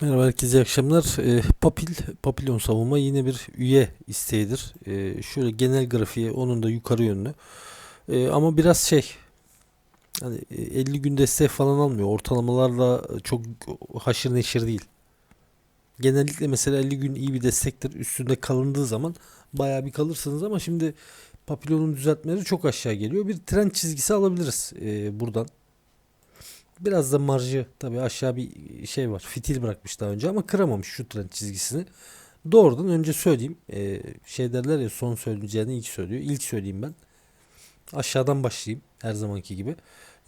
Merhaba herkese iyi akşamlar. Ee, Papil, Papillon savunma yine bir üye isteğidir. Ee, şöyle genel grafiği onun da yukarı yönlü. Ee, ama biraz şey hani e, 50 gün destek falan almıyor. Ortalamalarla çok haşır neşir değil. Genellikle mesela 50 gün iyi bir destektir. Üstünde kalındığı zaman bayağı bir kalırsınız ama şimdi Papillon'un düzeltmeleri çok aşağı geliyor. Bir trend çizgisi alabiliriz e, buradan. Biraz da marjı tabii aşağı bir şey var. Fitil bırakmış daha önce ama kıramamış şu trend çizgisini. Doğrudan önce söyleyeyim. Ee, şey derler ya son söyleyeceğini ilk söylüyor. İlk söyleyeyim ben. Aşağıdan başlayayım her zamanki gibi.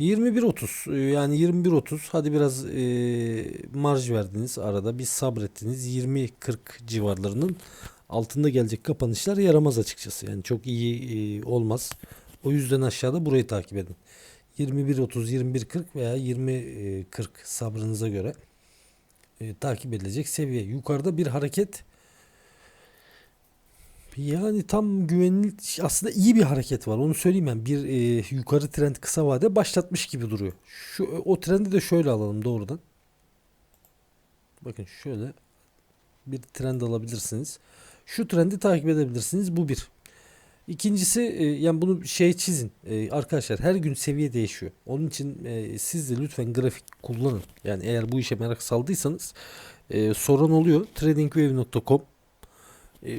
21.30 ee, yani 21.30 hadi biraz ee, marj verdiniz arada bir sabrettiniz 20-40 civarlarının altında gelecek kapanışlar yaramaz açıkçası yani çok iyi ee, olmaz o yüzden aşağıda burayı takip edin 21.30 21.40 veya 20.40 sabrınıza göre e, takip edilecek seviye. Yukarıda bir hareket yani tam güvenilir aslında iyi bir hareket var. Onu söyleyeyim ben. Bir e, yukarı trend kısa vade başlatmış gibi duruyor. Şu o trendi de şöyle alalım doğrudan. Bakın şöyle bir trend alabilirsiniz. Şu trendi takip edebilirsiniz. Bu bir. İkincisi e, yani bunu şey çizin. E, arkadaşlar her gün seviye değişiyor. Onun için e, siz de lütfen grafik kullanın. Yani eğer bu işe merak saldıysanız soran oluyor. tradingwave.com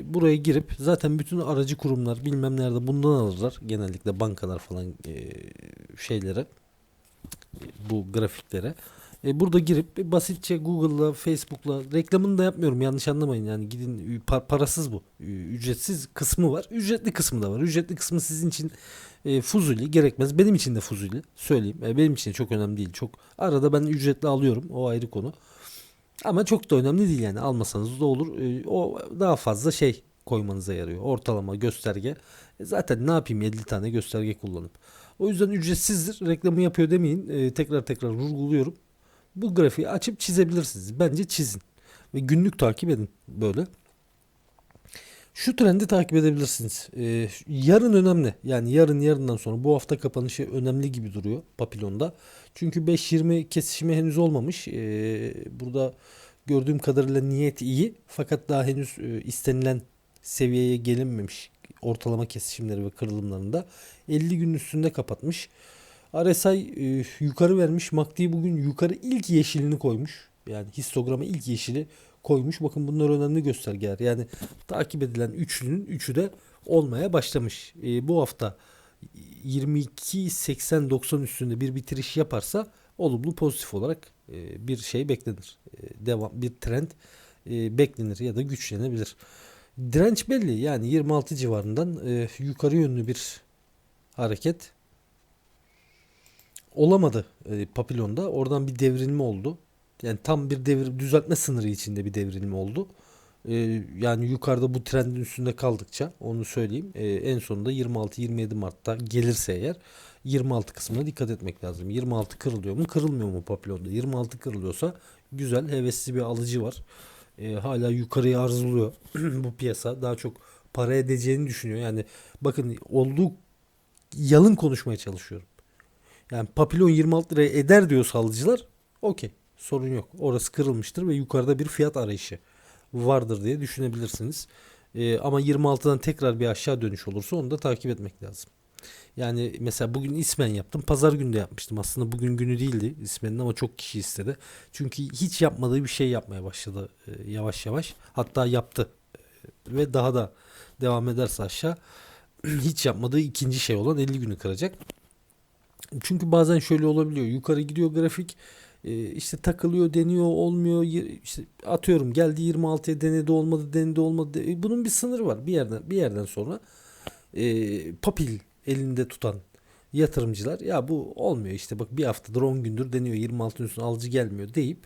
buraya girip zaten bütün aracı kurumlar bilmem nerede bundan alırlar. Genellikle bankalar falan şeylere bu grafiklere. E, burada girip basitçe Google'la, Facebook'la reklamını da yapmıyorum yanlış anlamayın. Yani gidin pa- parasız bu. Ücretsiz kısmı var. Ücretli kısmı da var. Ücretli kısmı sizin için e, fuzuli gerekmez. Benim için de fuzuli. Söyleyeyim. E, benim için de çok önemli değil. Çok arada ben ücretli alıyorum. O ayrı konu. Ama çok da önemli değil yani. Almasanız da olur. E, o daha fazla şey koymanıza yarıyor. Ortalama gösterge. Zaten ne yapayım 50 tane gösterge kullanıp. O yüzden ücretsizdir. Reklamı yapıyor demeyin. E, tekrar tekrar vurguluyorum bu grafiği açıp çizebilirsiniz. Bence çizin. Ve günlük takip edin böyle. Şu trendi takip edebilirsiniz. Ee, yarın önemli. Yani yarın yarından sonra bu hafta kapanışı önemli gibi duruyor Papillon'da. Çünkü 5.20 kesişimi henüz olmamış. Ee, burada gördüğüm kadarıyla niyet iyi. Fakat daha henüz e, istenilen seviyeye gelinmemiş ortalama kesişimleri ve kırılımlarında. 50 gün üstünde kapatmış. RSI e, yukarı vermiş. MACD bugün yukarı ilk yeşilini koymuş. Yani histograma ilk yeşili koymuş. Bakın bunlar önemli göstergeler. Yani takip edilen üçlünün üçü de olmaya başlamış. E, bu hafta 22-80-90 üstünde bir bitiriş yaparsa olumlu pozitif olarak e, bir şey beklenir. E, devam bir trend e, beklenir ya da güçlenebilir. Direnç belli. Yani 26 civarından e, yukarı yönlü bir hareket olamadı e, Papillon'da. Oradan bir devrilme oldu. Yani tam bir devir düzeltme sınırı içinde bir devrilme oldu. E, yani yukarıda bu trendin üstünde kaldıkça onu söyleyeyim. E, en sonunda 26-27 Mart'ta gelirse eğer 26 kısmına dikkat etmek lazım. 26 kırılıyor mu? Kırılmıyor mu Papillon'da? 26 kırılıyorsa güzel hevesli bir alıcı var. E, hala yukarıya arzuluyor bu piyasa. Daha çok para edeceğini düşünüyor. Yani bakın olduğu yalın konuşmaya çalışıyorum. Yani papilon 26 liraya eder diyor salıcılar. Okey. Sorun yok. Orası kırılmıştır ve yukarıda bir fiyat arayışı vardır diye düşünebilirsiniz. Ee, ama 26'dan tekrar bir aşağı dönüş olursa onu da takip etmek lazım. Yani mesela bugün ismen yaptım. Pazar günü de yapmıştım. Aslında bugün günü değildi ismenin ama çok kişi istedi. Çünkü hiç yapmadığı bir şey yapmaya başladı e, yavaş yavaş. Hatta yaptı. E, ve daha da devam ederse aşağı hiç yapmadığı ikinci şey olan 50 günü kıracak. Çünkü bazen şöyle olabiliyor. Yukarı gidiyor grafik e, işte takılıyor deniyor olmuyor işte atıyorum geldi 26'ya denedi olmadı denedi olmadı e, bunun bir sınırı var bir yerden bir yerden sonra e, papil elinde tutan yatırımcılar ya bu olmuyor işte bak bir haftadır 10 gündür deniyor 26'ın üstüne alıcı gelmiyor deyip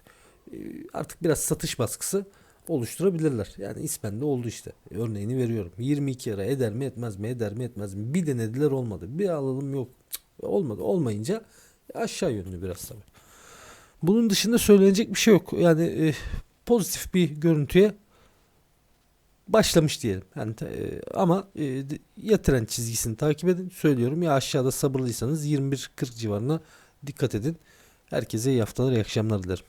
artık biraz satış baskısı oluşturabilirler. Yani ismen de oldu işte. Örneğini veriyorum. 22 lira eder mi etmez mi eder mi etmez mi? Bir denediler olmadı. Bir alalım yok. Olmadı. Olmayınca aşağı yönlü biraz tabii. Bunun dışında söylenecek bir şey yok. Yani e, pozitif bir görüntüye başlamış diyelim. Yani e, ama e, ya trend çizgisini takip edin söylüyorum ya aşağıda sabırlıysanız 21-40 civarına dikkat edin. Herkese iyi haftalar, iyi akşamlar dilerim.